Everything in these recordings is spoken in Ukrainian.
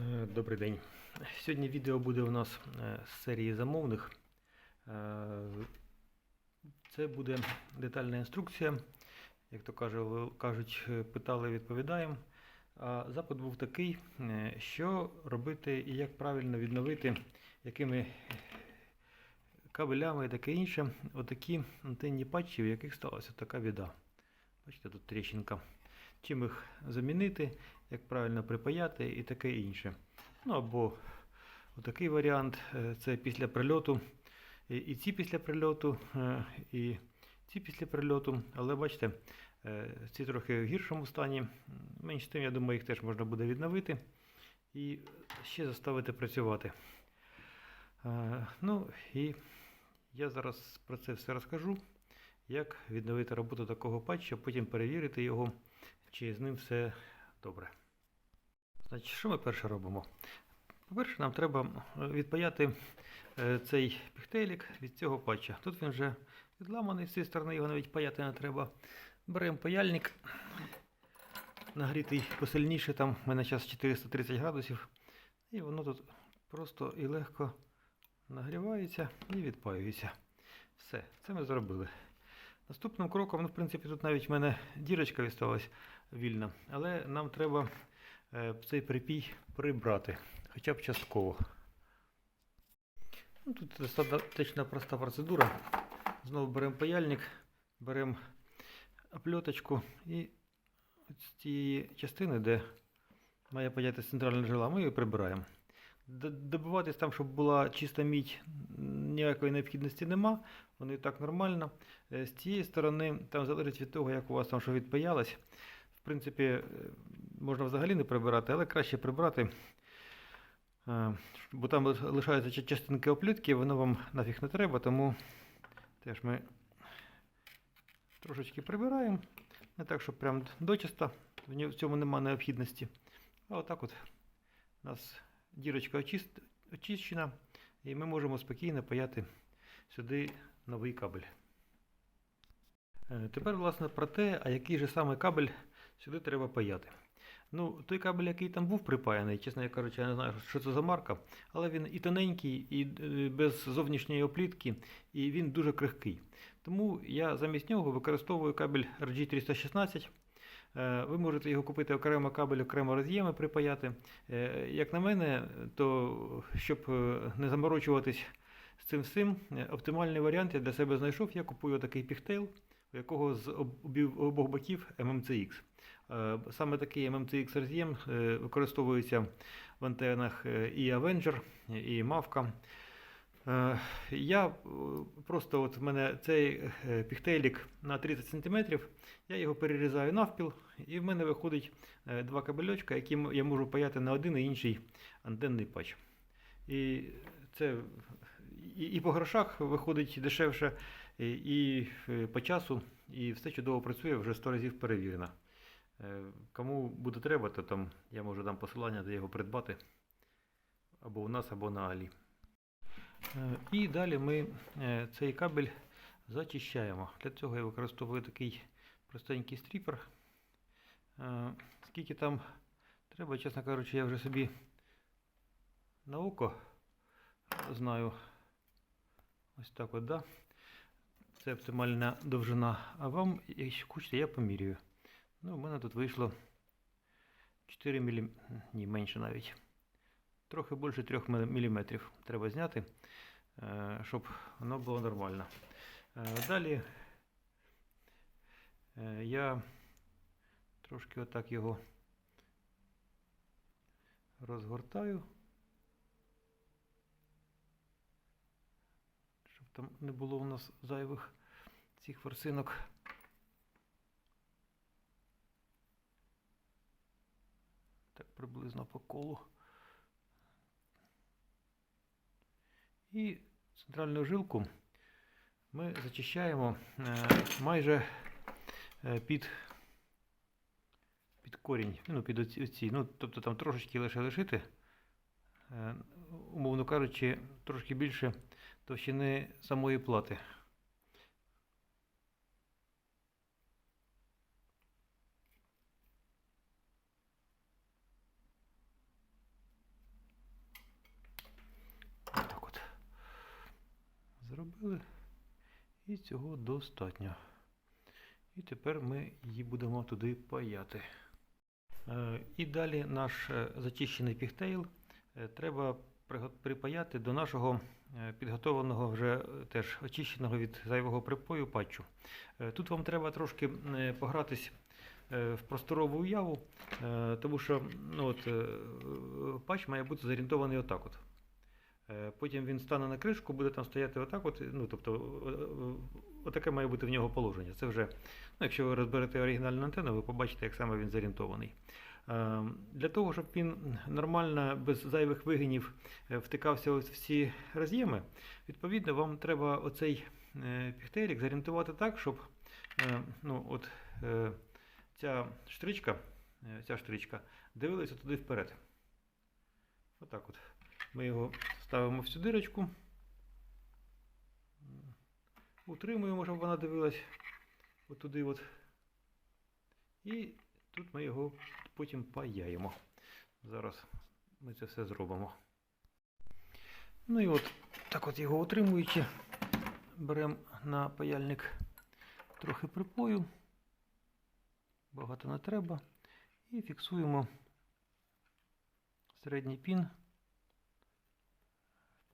Е, Добрий день. Сьогодні відео буде у нас е, з серії замовних. Е, Це буде детальна інструкція. Як то кажуть, питали, відповідаємо. А запит був такий, що робити і як правильно відновити, якими кабелями і таке інше, отакі антенні патчі, в яких сталася така біда. Бачите, тут тріщинка. Чим їх замінити, як правильно припаяти і таке інше. Ну або отакий варіант е, це після прильоту. І, ці після прильоту, е, і ці після прильоту. Але бачите, е, ці трохи в гіршому стані. Менш тим, я думаю, їх теж можна буде відновити і ще заставити працювати. Ну і я зараз про це все розкажу, як відновити роботу такого патча, потім перевірити його, чи з ним все добре. Значить, що ми перше робимо? По-перше, нам треба е, відпаяти е, цей піхтелік від цього патча. Тут він вже відламаний, з цієї сторони його навіть паяти не треба. Беремо паяльник, нагрітий посильніше, там в мене зараз 430 градусів. І воно тут просто і легко нагрівається і відпаюється. Все, це ми зробили. Наступним кроком, ну, в принципі, тут навіть в мене дірочка відсталась вільна, але нам треба цей припій прибрати, хоча б частково. Ну, тут достатньо проста процедура. Знову беремо паяльник, беремо опльоточку і з цієї частини, де має паяти центральна жила, ми її прибираємо. Добиватись там, щоб була чиста мідь, ніякої необхідності нема, воно і так нормально. Е, З цієї сторони, там залежить від того, як у вас там що відпаялось. В принципі, е, можна взагалі не прибирати, але краще прибрати. е, Бо там лишаються частинки оплітки, воно вам нафіг не треба, тому теж ми трошечки прибираємо. Не так, щоб прям дочиста, в цьому немає необхідності. А отак от у нас дірочка очищена, і ми можемо спокійно паяти сюди новий кабель. Е, Тепер, власне, про те, а який же саме кабель сюди треба паяти. Ну, той кабель, який там був припаяний, чесно кажучи, я не знаю, що це за марка, але він і тоненький, і е, без зовнішньої оплітки, і він дуже крихкий. Тому я замість нього використовую кабель RG316. Е, Ви можете його купити окремо кабель, окремо роз'єми припаяти. Е, Як на мене, то щоб не заморочуватись з цим всім, оптимальний варіант я для себе знайшов. Я купую такий піхтейл, у якого з обох боків MMCX. Е, Саме такий MMCX роз'єм е, використовується в антенах е, і Avenger, і. Е, Я просто от в мене цей піхтейлік на 30 см, я його перерізаю навпіл, і в мене виходить два кабельочка, які я можу паяти на один і інший антенний патч. І це і, і по грошах виходить дешевше, і, і по часу, і все чудово працює, вже 100 разів перевірено. Е, Кому буде треба, то там я можу дам посилання, де його придбати або у нас, або на Алі. Е, І далі ми е, цей кабель зачищаємо. Для цього я використовую такий простенький стріпер. Скільки там треба, чесно кажучи, я вже собі на око знаю. Ось так от, да? Це оптимальна довжина. А вам, якщо хочете, я поміряю. Ну, у мене тут вийшло 4 мм, ні, менше навіть. Трохи більше 3 мм треба зняти, е, щоб воно було нормально. Е, Далі е, я трошки отак його розгортаю, щоб там не було у нас зайвих цих форсинок. Приблизно по колу. І центральну жилку ми зачищаємо е, майже е, під, під корінь, ну, під оці, оці. Ну, тобто там трошечки лише лишити, е, умовно кажучи, трошки більше товщини самої плати. Закріпили. І цього достатньо. І тепер ми її будемо туди паяти. Е, І далі наш е, зачищений піхтейл е, треба припаяти до нашого підготовленого вже теж очищеного від зайвого припою патчу. Тут вам треба трошки погратись в просторову уяву, тому що ну, от, патч має бути зорієнтований отак. От. Е, Потім він стане на кришку, буде там стояти отак. От, ну, тобто, е, е, отаке має бути в нього положення. Це вже, ну, якщо ви розберете оригінальну антенну, ви побачите, як саме він зорієнтований. Для того, щоб він нормально, без зайвих вигинів втикався ось в ці роз'єми, відповідно, вам треба оцей піхтелік зорієнтувати так, щоб ну, от, ця штричка, ця штричка дивилася туди вперед. Отак от. Ми його ставимо в цю дирочку. Утримуємо, щоб вона дивилась отуди. От. І тут ми його потім паяємо. Зараз ми це все зробимо. Ну і от так от його утримуючи, беремо на паяльник трохи припою. Багато не треба. І фіксуємо середній пін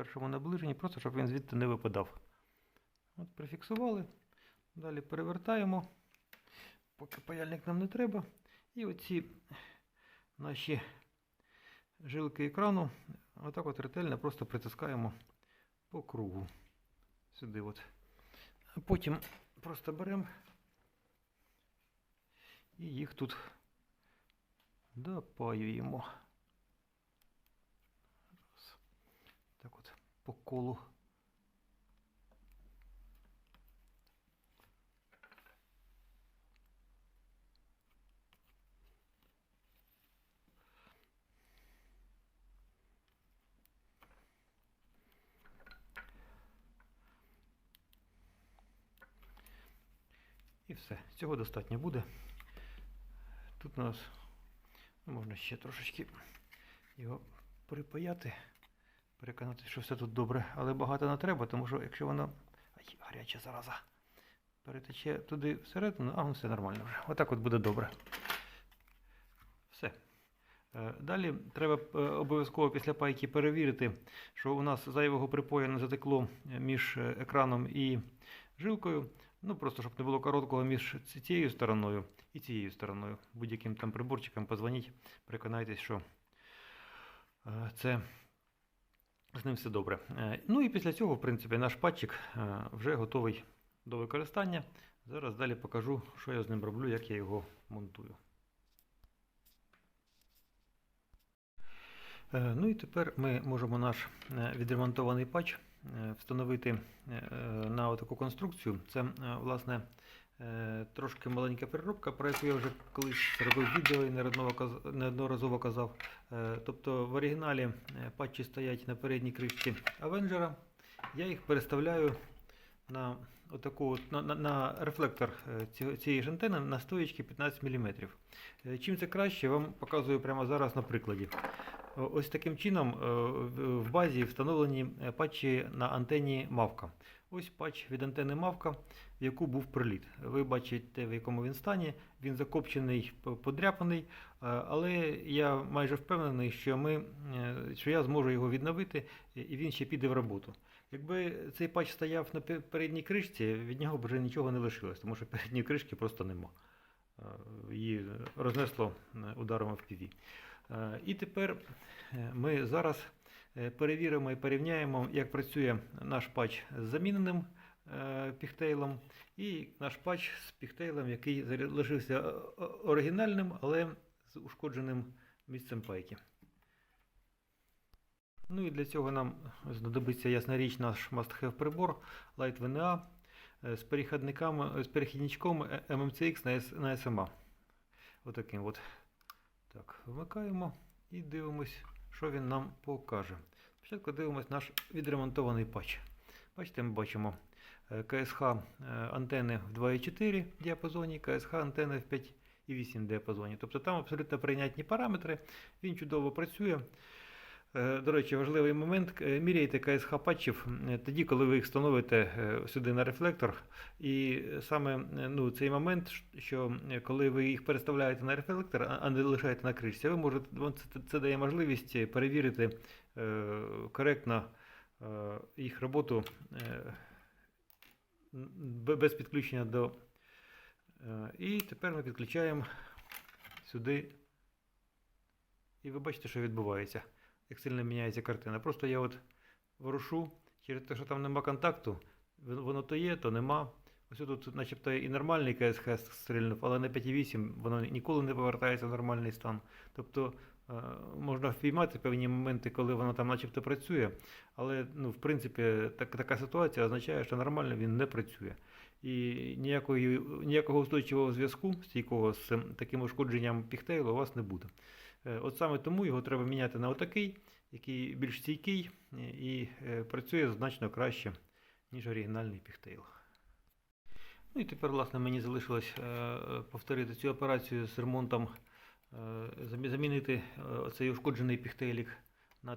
першому наближенні, просто щоб він звідти не випадав. От прифіксували. Далі перевертаємо, поки паяльник нам не треба. І оці наші жилки екрану отак от ретельно просто притискаємо по кругу. Сюди от. А потім просто беремо і їх тут допаюємо. Раз. Так от по колу. І все. Цього достатньо буде. Тут у нас можна ще трошечки його припаяти, переконати, що все тут добре, але багато не треба, тому що якщо воно. Ай, гаряча зараза. Перетече туди всередину, а ну, все нормально вже. Отак от буде добре. Все. Е, Далі треба е, обов'язково після пайки перевірити, що у нас зайвого припою не затекло е, між екраном і жилкою. Ну, просто щоб не було короткого між цією стороною і цією стороною. Будь-яким там приборчиком позвоніть, переконайтесь, що це з ним все добре. Е, Ну і після цього, в принципі, наш патчик е, вже готовий до використання. Зараз далі покажу, що я з ним роблю, як я його монтую. Е, Ну і тепер ми можемо наш відремонтований патч встановити на таку конструкцію. Це, власне, трошки маленька переробка, про яку я вже колись робив відео і неодноразово казав. Е, Тобто в оригіналі е, патчі стоять на передній кришці Авенджера. Я їх переставляю на, отаку, на, на, на рефлектор е, цієї ж антени на стоїчки 15 мм. Чим це краще, вам показую прямо зараз на прикладі. Ось таким чином е, в- базі встановлені е, патчі на антені Мавка. Ось патч від антени Мавка, в яку був приліт. Ви бачите, в якому він стані. Він закопчений, подряпаний, е, але я майже впевнений, що, ми, е, що я зможу його відновити і- він ще піде в роботу. Якби цей патч стояв на передній кришці, від нього б вже нічого не лишилось, тому що передньої кришки просто нема. Е, Її рознесло ударом в піві. І тепер ми зараз перевіримо і порівняємо, як працює наш патч з заміненим е, піхтейлом і наш патч з піхтейлом, який заря- лишився е, е, оригінальним, але з ушкодженим місцем пайки. Ну і для цього нам знадобиться ясна річ наш must-have прибор Light VNA е, з перехідниками, з перехідничком е, MMCX на SMA. Отаким от. Так, вмикаємо і дивимось, що він нам покаже. Спочатку дивимось наш відремонтований патч. Бачите, ми бачимо е, КСХ е, антени в 2,4 діапазоні, КСХ антени в 5,8 діапазоні. Тобто там абсолютно прийнятні параметри, він чудово працює. Е, До речі, важливий момент. Е, Міряйте КСХ патчів е, тоді, коли ви їх встановите сюди на рефлектор. І саме ну, цей момент, що коли ви їх переставляєте на рефлектор, а- не лишаєте на кришці, ви можете, це, це дає можливість перевірити коректно їх роботу без підключення до. І тепер ми підключаємо сюди. І ви бачите, що відбувається як сильно міняється картина. Просто я от ворушу через те, що там нема контакту, воно то є, то нема. Ось тут начебто і нормальний КСХ стрільнув, але на 5.8 воно ніколи не повертається в нормальний стан. Тобто е, можна впіймати певні моменти, коли воно там начебто працює, але ну, в принципі так, така ситуація означає, що нормально він не працює. І ніякої, ніякого устойчивого зв'язку стійкого з таким ушкодженням піхтейлу у вас не буде. Е, От саме тому його треба міняти на отакий, який більш стійкий е, і е, працює значно краще, ніж оригінальний піхтейл. Ну і тепер, власне, мені залишилось повторити цю операцію з ремонтом, замінити оцей ушкоджений піхтейлік на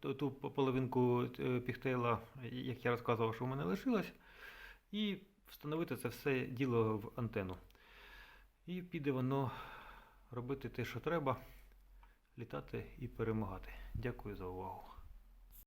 ту половинку піхтейла, як я розказував, що в мене лишилось, і встановити це все діло в антенну. І піде воно робити те, що треба літати і перемагати. Дякую за увагу.